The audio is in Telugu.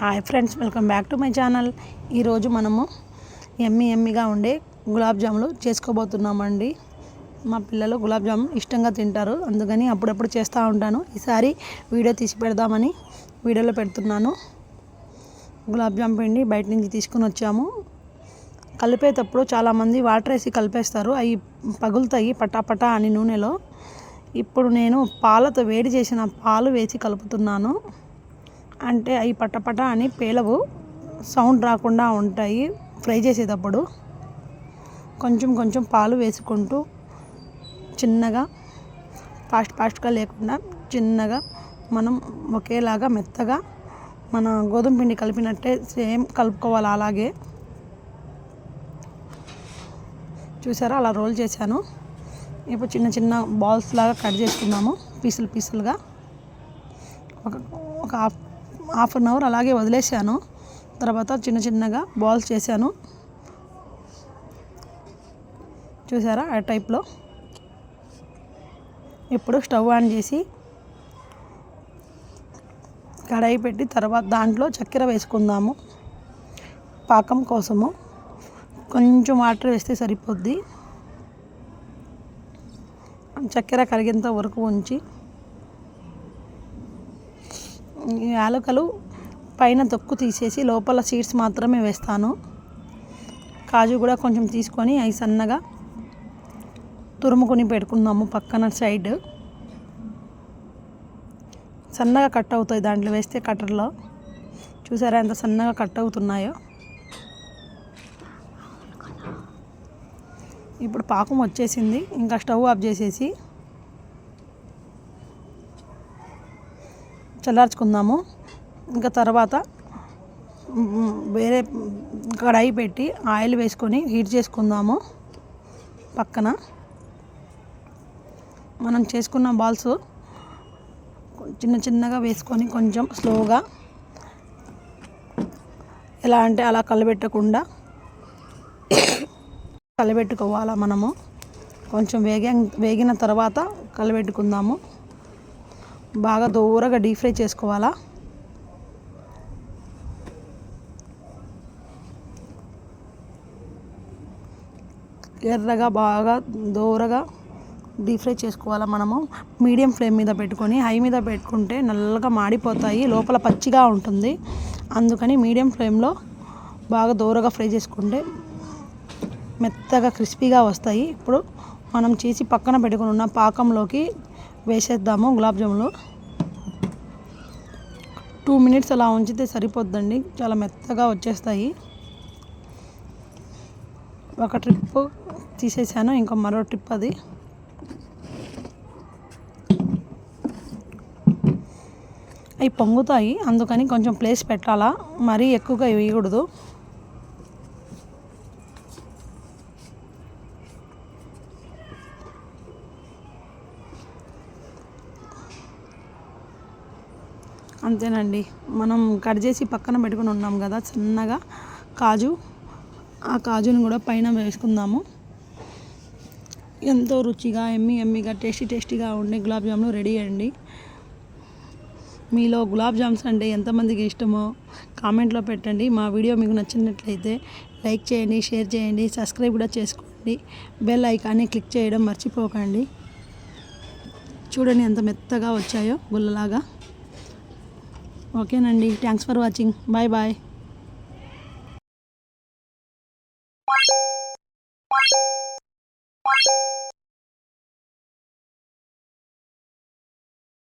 Hi friends welcome back to my channel. ఈరోజు మనము ఎమ్మి ఎమ్మిగా ఉండే గులాబ్ జాములు చేసుకోబోతున్నామండి. మా పిల్లలు గులాబ్ జామున్ ఇష్టంగా తింటారు అందుకని అప్పుడప్పుడు చేస్తూ ఉంటాను. ఈసారి వీడియో తీసి పెడదామని వీడియోలో పెడుతున్నాను. గులాబ్ జామ్ పిండి బయట నుంచి తీసుకుని వచ్చాము. కలిపేటప్పుడు చాలామంది వాటర్ వేసి కలిపేస్తారు అవి పగులుతాయి పటాపటా అని నూనెలో. ఇప్పుడు నేను పాలతో వేడి చేసిన పాలు వేసి కలుపుతున్నాను. అంటే అవి పటపట అని పేలవు. సౌండ్ రాకుండా ఉంటాయి. ఫ్రై చేసేటప్పుడు కొంచెం కొంచెం పాలు వేసుకుంటూ చిన్నగా ఫాస్ట్ ఫాస్ట్గా లేకుండా చిన్నగా మనం ఒకేలాగా మెత్తగా మన గోధుమ పిండి కలిపినట్టే సేమ్ కలుపుకోవాలి అలాగే. చూసారా? అలా రోల్ చేశాను. ఇప్పుడు చిన్న చిన్న బాల్స్ లాగా కట్ చేసుకున్నాము పీసులు పీసులుగా. ఒక ఒక హాఫ్ హాఫ్ అన్ అవర్ అలాగే వదిలేసాను తర్వాత చిన్న చిన్నగా బాల్స్ చేశాను. చూసారా ఆ టైప్లో? ఇప్పుడు స్టవ్ ఆన్ చేసి కడాయి పెట్టి తర్వాత దాంట్లో చక్కెర వేసుకుందాము. పాకం కోసము. కొంచెం వాటర్ వేస్తే సరిపోద్ది. చక్కెర కరిగేంత వరకు ఉంచి యాలకలు పైన తొక్కు తీసేసి లోపల సీడ్స్ మాత్రమే వేస్తాను. కాజు కూడా కొంచెం తీసుకొని అవి సన్నగా తురుముకొని పెట్టుకుందాము పక్కన సైడ్. సన్నగా కట్ అవుతాయి దాంట్లో వేస్తే కట్టర్లో. చూసారా ఎంత సన్నగా కట్ అవుతున్నాయో? ఇప్పుడు పాకం వచ్చేసింది. ఇంకా స్టవ్ ఆఫ్ చేసేసి చల్లార్చుకుందాము. ఇంకా తర్వాత వేరే కడాయి పెట్టి ఆయిల్ వేసుకొని హీట్ చేసుకుందాము పక్కన. మనం చేసుకున్న బాల్స్ చిన్న చిన్నగా వేసుకొని కొంచెం స్లోగా ఎలా అంటే అలా కలబెట్టకుండా కలబెట్టుకోవాలా మనము. కొంచెం వేగ వేగిన తర్వాత కలబెట్టుకుందాము. బాగా దూరగా డీప్ ఫ్రై చేసుకోవాలా? ఎర్రగా బాగా దూరగా డీప్ ఫ్రై చేసుకోవాలా మనము? మీడియం ఫ్లేమ్ మీద పెట్టుకొని హై మీద పెట్టుకుంటే నల్లగా మాడిపోతాయి లోపల పచ్చిగా ఉంటుంది. అందుకని మీడియం ఫ్లేమ్లో బాగా దూరగా ఫ్రై చేసుకుంటే మెత్తగా క్రిస్పీగా వస్తాయి. ఇప్పుడు మనం చేసి పక్కన పెట్టుకుని ఉన్న పాకంలోకి వేసేద్దాము గులాబ్ జాములు. టూ మినిట్స్ అలా ఉంచితే సరిపోద్దండి. చాలా మెత్తగా వచ్చేస్తాయి. ఒక ట్రిప్ తీసేసాను ఇంకా మరో ట్రిప్ అది. అవి పొంగుతాయి అందుకని కొంచెం ప్లేస్ పెట్టాలా. మరీ ఎక్కువగా వేయకూడదు. అంతేనండి. మనం కట్ చేసి పక్కన పెట్టుకుని ఉన్నాం కదా చిన్నగా కాజు. ఆ కాజుని కూడా పైన వేసుకుందాము. ఎంతో రుచిగా ఎమ్మి ఎమ్మిగా టేస్టీ టేస్టీగా ఉండే గులాబ్ జాములు రెడీ అండి. మీలో గులాబ్ జామ్స్ అంటే ఎంతమందికి ఇష్టమో కామెంట్లో పెట్టండి. మా వీడియో మీకు నచ్చినట్లయితే లైక్ చేయండి షేర్ చేయండి సబ్స్క్రైబ్ కూడా చేసుకోండి. బెల్ ఐకాన్ని క్లిక్ చేయడం మర్చిపోకండి. చూడండి ఎంత మెత్తగా వచ్చాయో గుల్లలాగా. ఓకేనండి. Thanks for watching bye bye